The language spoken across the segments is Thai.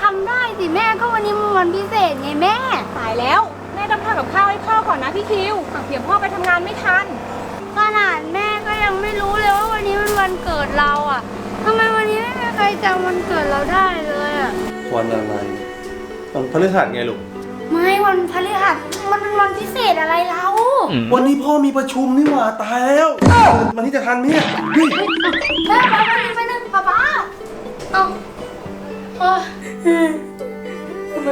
ทำได้สิแม่ก็วันนี้มันวันพิเศษไงแม่ สายแล้ว แม่ต้องทำกับข้าวให้พ่อก่อนนะพี่คิวเดี๋ยวพ่อไปทำงานไม่ทัน ขนาดแม่ก็ยังไม่รู้เลยว่าวันนี้มันวันเกิดเราอะทำไมวันนี้ไม่มีใครจำวันเกิดเราได้เลยอะ วันอะไรวันพฤหัสไงลูก ไม่วันพฤหัสมันเป็นวันพิเศษอะไรเรา วันนี้พ่อมีประชุมนี่หว่าตายแล้ววันนี้จะทันไหมเนี่ยเฮ้ย แม่ป๊าไปไปนึงป๊าป๊าเอาโอ้ย ทำไม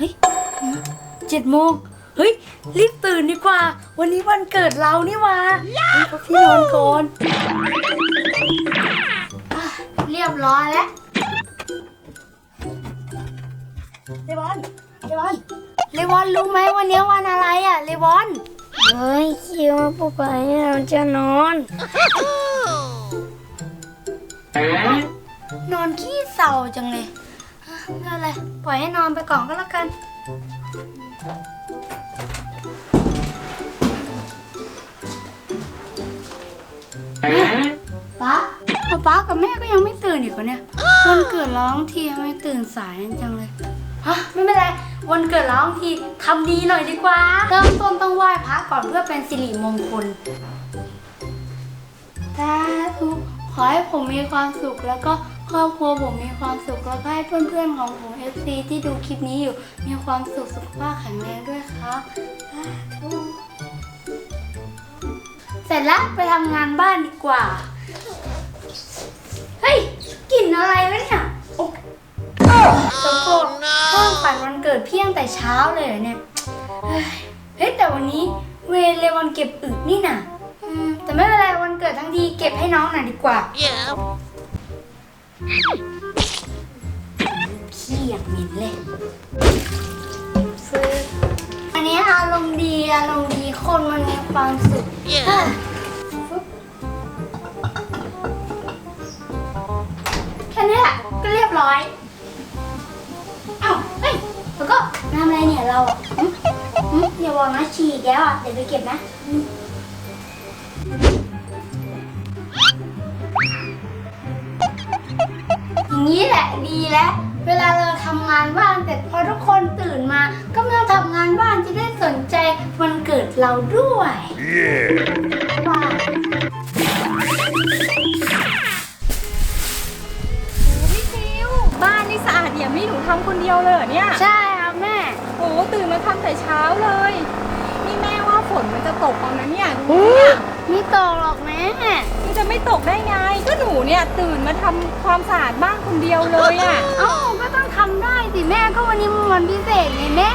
เฮ้ยเจ็ดโมงเฮ้ย รีบตื่นดีกว่า วันนี้วันเกิดเรานี่หว่าเฮ้ยพักที่นอนก่อนอะเรียบร้อยแล้วเลวอนเลวอนเลวอนรู้ไหมวันนี้วันอะไรอะเลวอนเฮ้ยคิดว่าป๊าป๊ามันจะนอน นอนขี้เศร้าจังเลยอะไม่เป็นไร ปล่อยให้นอนไปก่อนก็แล้วกัน ป๊าป๊าป๊ากับแม่ก็ยังไม่ตื่นอีกเหรอเนี่ยวันเกิดร้องทีทำไมตื่นสายจังเลยฮะไม่เป็นไรวันเกิดร้องทีทำดีหน่อยดีกว่า เริ่มต้นต้องไหว้พระก่อนเพื่อเป็นสิริมงคลสาธุขอให้ผมมีความสุขแล้วก็ ครอบครัวผมมีความสุขแล้วก็ให้เพื่อนๆของผม FC ที่ดูคลิปนี้อยู่ มีความสุขสุขภาพแข็งแรงด้วยครับสาธุเสร็จแล้วไปทำงานบ้านดีกว่า เฮ้ยกลิ่นอะไรวะเนี่ยโอ้สกปรกเพิ่งฝันวันเกิดเพียงแต่เช้าเลยเหรอเนี่ย เฮ้ยแต่วันนี้เวรเลยวันเก็บอึนี่น่ะ แต่ไม่เป็นไรวันเกิดทั้งทีเก็บให้น้องหน่อยดีกว่า ขี้อย่างเหม็นเลยฟื้นวันนี้อารมณ์ดีอารมณ์ดีคนมันมีความสุขแค่นี้แหละก็เรียบร้อย เอ้าเฮ้ยแล้วก็ทำอะไรเนี่ยเราอะอย่าบอกนะฉี่อีกแล้วอะเดี๋ยวไปเก็บนะ อย่างนี้แหละดีแล้ว เวลาเราทำงานบ้านเสร็จพอทุกคนตื่นมาก็ไม่ต้องทำงานบ้านจะได้สนใจวันเกิดเราด้วยว้าวพี่คิวบ้านนี่สะอาดอย่างไม่หนูทำคนเดียวเลยเหรอเนี่ยใช่ครับแม่ โอ้ตื่นมาทำแต่เช้าเลย นี่แม่ว่าฝนมันจะตกเอานะเนี่ยดูเนี่ยไม่ตกหรอกแม่มัน จะไม่ตกได้ไง ก็หนูเนี่ยตื่นมาทำความสะอาดบ้านคนเดียวเลยอะ เอ้าก็ต้องทำได้สิแม่ก็วันนี้มันวันพิเศษไงแม่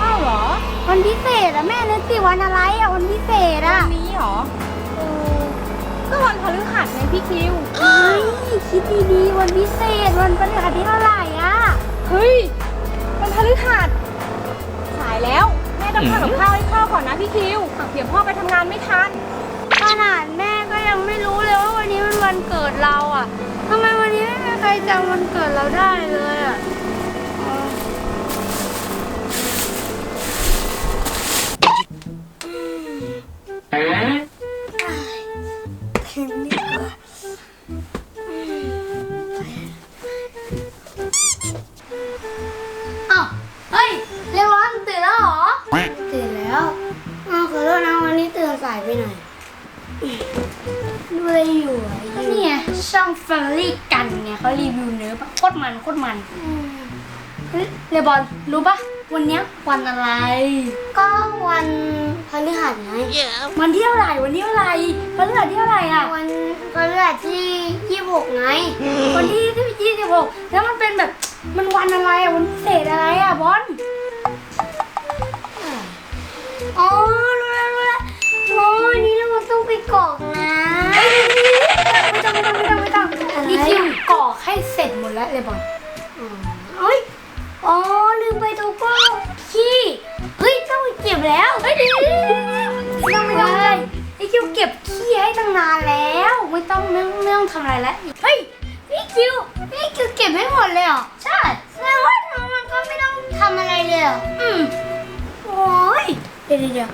อ้าวเหรอวันพิเศษอะแม่นึกสิวันอะไรอะวันพิเศษอะวันนี้เหรอเออก็วันพฤหัสไงพี่คิว เฮ้ยคิดดีๆวันพิเศษวันพฤหัสที่เท่าไหร่อะเฮ้ยวันพฤหัสสายแล้ว แม่ต้องทำกับข้าวให้พ่อก่อนนะพี่คิวเดี๋ยวพ่อไปทำงานไม่ทัน ขนาดแม่ก็ยังไม่รู้เลย ว่าวันนี้มันวันเกิดเราอะทำไมวันนี้ไม่มีใครจำวันเกิดเราได้เลยอะ เฟรนลี่กันไงเขารีวิวเนื้อปะโคตรมันโคตรมันเฮ้ยเลบอลรู้ปะวันเนี้ยวันอะไร ก็วันพฤหัสไงวันที่เท่าไหร่วันที่เท่าไหร่พฤหัสที่เท่าไหร่อะวันพฤหัสที่ยี่หกไงวันที่ยี่สิบหกแล้วมันเป็นแบบมันวันอะไรอะวันพิเศษอะไรอะบอลอ๋อรู้แล้วรู้แล้วโอ้ยนี่เราต้องไปกรอกนะไม่ ต้องไม่ต้องไม่ต้องไม่ต้องนี่คิวก่อให้เสร็จหมดแล้วเลยบอลเอ้ยอ๋อลืมไปตัวก็ขี้เฮ้ยต้องเก็บแล้วเฮ้ยไม่ต้องไม่ต้องเลยนี่คิวเก็บขี้ให้ตั้งนานแล้ว ไม่ต้องไม่ต้องทำอะไรแล้วเฮ้ยพี่คิวพี่คิวเก็บให้หมดเลยเหรอใช่แสดงว่ามันก็ไม่ต้องทำอะไรเลยเหรออืมโอ้ยเดี๋ยวเดี๋ยว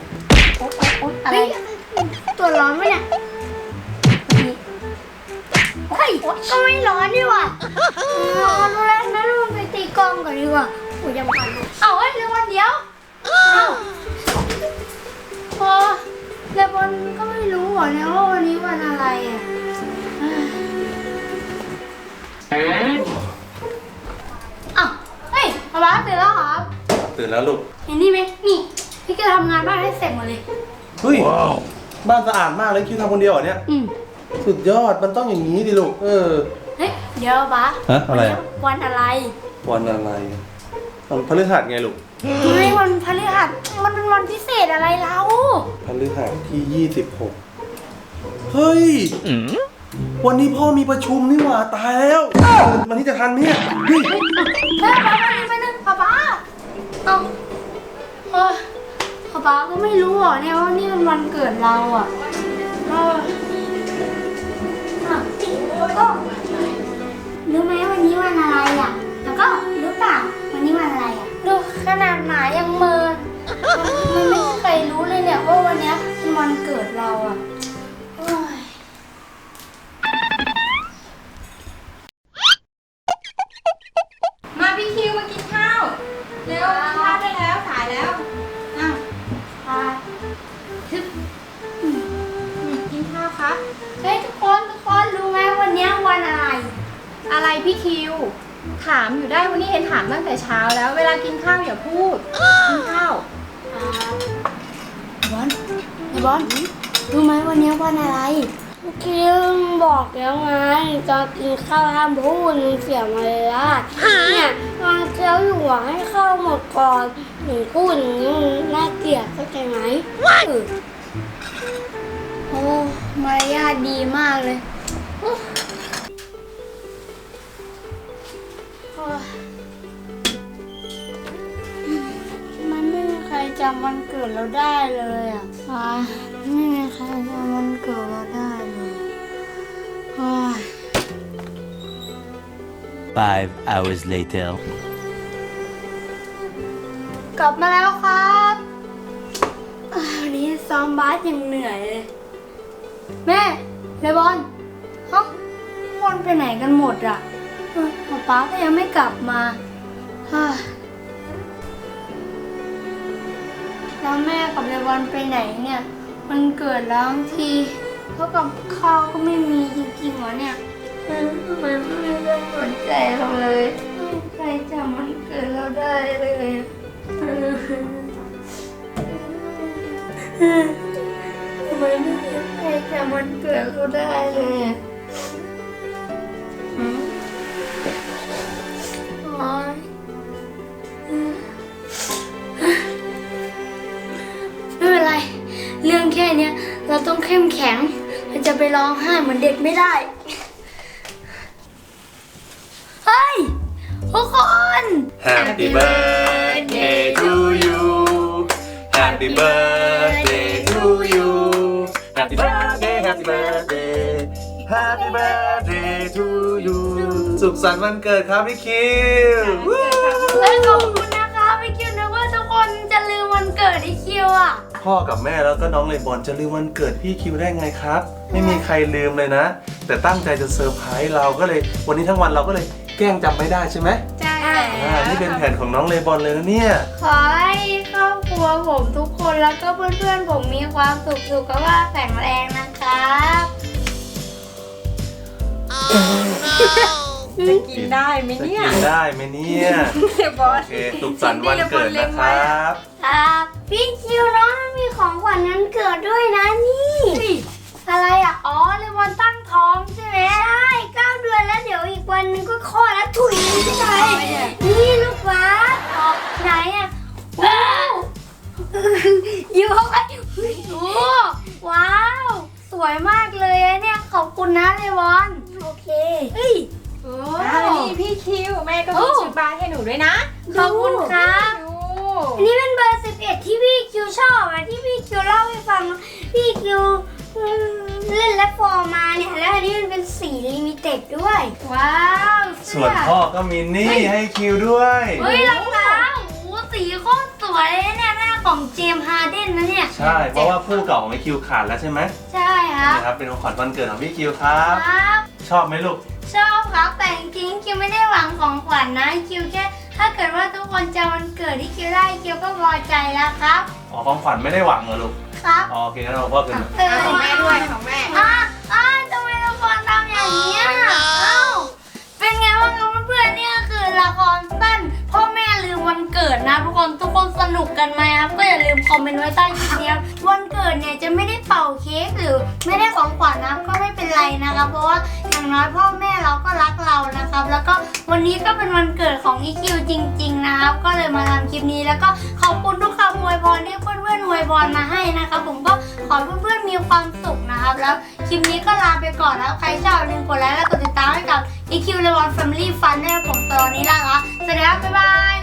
โอ๊ยโอ๊ยอะไรตัวร้อนไหมเนี่ย ยก็ไม่ร้อนดีว่ะร้อนแล้วงั้นเราไปตีกลองก่อนดีกว่าโอ้ยยังพันเอาเฮ้ยเร็ววันเดียวเอาพอเรววันก็ไม่รู้เหรอเนี่ยว่าวันนี้วันอะไรอะอ้าวเฮ้ยป๊าป๊าตื่นแล้วเหรอครับตื่นแล้วลูกเห็นนี่ไหมนี่พี่ก็ทำงานบ้านให้เสร็จหมดเลย เฮ้ยบ้านสะอาดมากเลยคิวทำคนเดียวเหรอเนี่ย อืม สุดยอดมันต้องอย่างนี้ดิลูก เออ เฮ้ยเดี๋ยวป๊าฮะอะไรอะ วันอะไรวันอะไรวันพฤหัสไงลูกไม่วันพฤหัสมันเป็นวันพิเศษอะไรเราพฤหัสที่ 26 เฮ้ย วันนี้พ่อมีประชุมนี่หว่าตายแล้ววันนี้จะทันไหมเนี่ยเฮ้ยเฮ้ยป๊าป๊าไปนึงป๊าป๊าเอาเออป๊าป๊าก็ไม่รู้เหรอเนี่ยว่านี่มันวันเกิดเราอะเออ อะไรพี่คิว ถามอยู่ได้วันนี้เห็นถามตั้งแต่เช้าแล้ว เวลากินข้าวอย่าพูด กินข้าวบอลไอ้บอลรู้ไหมวันนี้วันอะไรคิมบอกแล้วไงจะกินข้าวห้ามพูดมันเสียมารยาทเนี่ยตอนเคี้ยวอยู่อะให้ข้าวหมดก่อนหนึ่งพูดอย่างนี้มันน่าเกลียดเข้าใจไหมเออโอ้มารยาทดีมากเลย มันไม่มีใครจำวันเกิดเราได้เลยอะอ่าไม่มีใครจำวันเกิดเราได้เลยอ่า Five hours later. กลับมาแล้วครับอ่าวันนี้ซ้อมบาสยังเหนื่อยเลย แม่ เลบอนฮะคนไปไหนกันหมดอะเออ ป๊าป๊าก็ยังไม่กลับมาฮ่าแล้วแม่กับเลบอนไปไหนเนี่ย มันเกิดแล้วบางทีเท่ากับข้าวก็ไม่มีจริงๆเหรอเนี่ยทำไมไม่ได้สนใจเราเลยใครจำมันเกิดเราได้เลยทำไมไม่มีใครจำมันเกิดเราได้เลย เรื่องแค่เนี้ยเราต้องเข้มแข็งเราจะไปร้องไห้เหมือนเด็กไม่ได้ เฮ้ย ทุกคน Happy birthday to you Happy birthday to you Happy birthday Happy birthday Happy birthday to you สุขสันต์วันเกิดครับพี่คิวเฮ้ยขอบคุณนะคะพี่คิวนึกว่าทุกคนจะลืมวันเกิดไอคิวอะ พ่อกับแม่แล้วก็น้องเลบอนจะลืมวันเกิดพี่คิวได้ไงครับ ไม่มีใครลืมเลยนะ แต่ตั้งใจจะเซอร์ไพรส์เราก็เลย วันนี้ทั้งวันเราก็เลยแกล้งจำไม่ได้ใช่ไหมใช่อ่านี่เป็นแผนของน้องเลบอนเลยนะเนี่ย ขอให้ครอบครัวผมทุกคนแล้วก็เพื่อนๆผมมีความสุขสุขภาพแข็งแรงนะครับ จะกินได้ไหมจะเนี่ยกินได้ไหมเนี่ยเดี๋ยวบอโอสเคสุขสันต์วันเกิดนะครับ ครับ พี่คิวน้องมีของขวัญวันเกิดด้วย ม่ก็โอ้มีชุดบาสให้หนูด้วยนะขอบคุณครับ ดูอันนี้เป็นเบอร์ 11 ที่พี่คิวชอบอะที่พี่คิวเล่าให้ฟังพี่คิวอืมเล่นและฟอร์มาเนี่ยแล้วอันนี้มันเป็นสีลิมิเต็ดด้วย ว้าวเสื้ส่วนพ่อก็มีนี่ให้คิวด้วย เฮ้ยรองเท้าโอ้โหสีโคตรสวยเลยเนี่ยหน้าของเจมส์ฮาร์เดนนะเนี่ยใช่เพราะว่าคู่เก่าของพี่คิวขาดแล้วใช่ไหมใช่ครับนี่ครับเป็นของขวัญวันเกิดของพี่คิวครับ ครับ ชอบไหมลูก ชอบครับแต่จริงๆคิวไม่ได้หวังของขวัญนะคิวแค่ถ้าเกิดว่าทุกคนจะวันเกิดที่คิวได้คิวก็พอใจแล้วครับ อ๋อของขวัญไม่ได้หวังเหรอลูกครับอ๋อโอเคงั้นเราพ่อเกินเออเอาของแม่ด้วยของแม่อะอะทำไมละครทำอย่างนี้อะเอ้าเป็นไงบ้างครับเพื่อนๆเนี่ยคือละครสั้นพ่อแม่ลืมวันเกิดนะทุกคนทุกคนสนุกกันไหมครับก็อย่าลืมคอมเมนต์ไว้ใต้คลิปนี้ครับวันเกิดเนี่ยจะไม่ได้เป่าเค้กหรือไม่ได้ของขวัญนะก็ไม่เป็นไรนะครับเพราะว่าอย่างน้อยพ่อแม่เราก็รักเรานะครับ แล้วก็วันนี้ก็เป็นวันเกิดของอีคิวจริง ๆ นะครับ ก็เลยมาทำคลิปนี้ แล้วก็ขอบคุณทุกคำอวยพรที่เพื่อนๆอวยพรมาให้นะครับผมก็ขอให้เพื่อนๆมีความสุขนะครับแล้วคลิปนี้ก็ลาไปก่อนนะครับใครชอบอย่าลืมกดไลค์และกดติดตามให้กับ EQ เลวอน Family Fun ด้วยครับผมตอนนี้ลาละสวัสดีครับบ๊ายบาย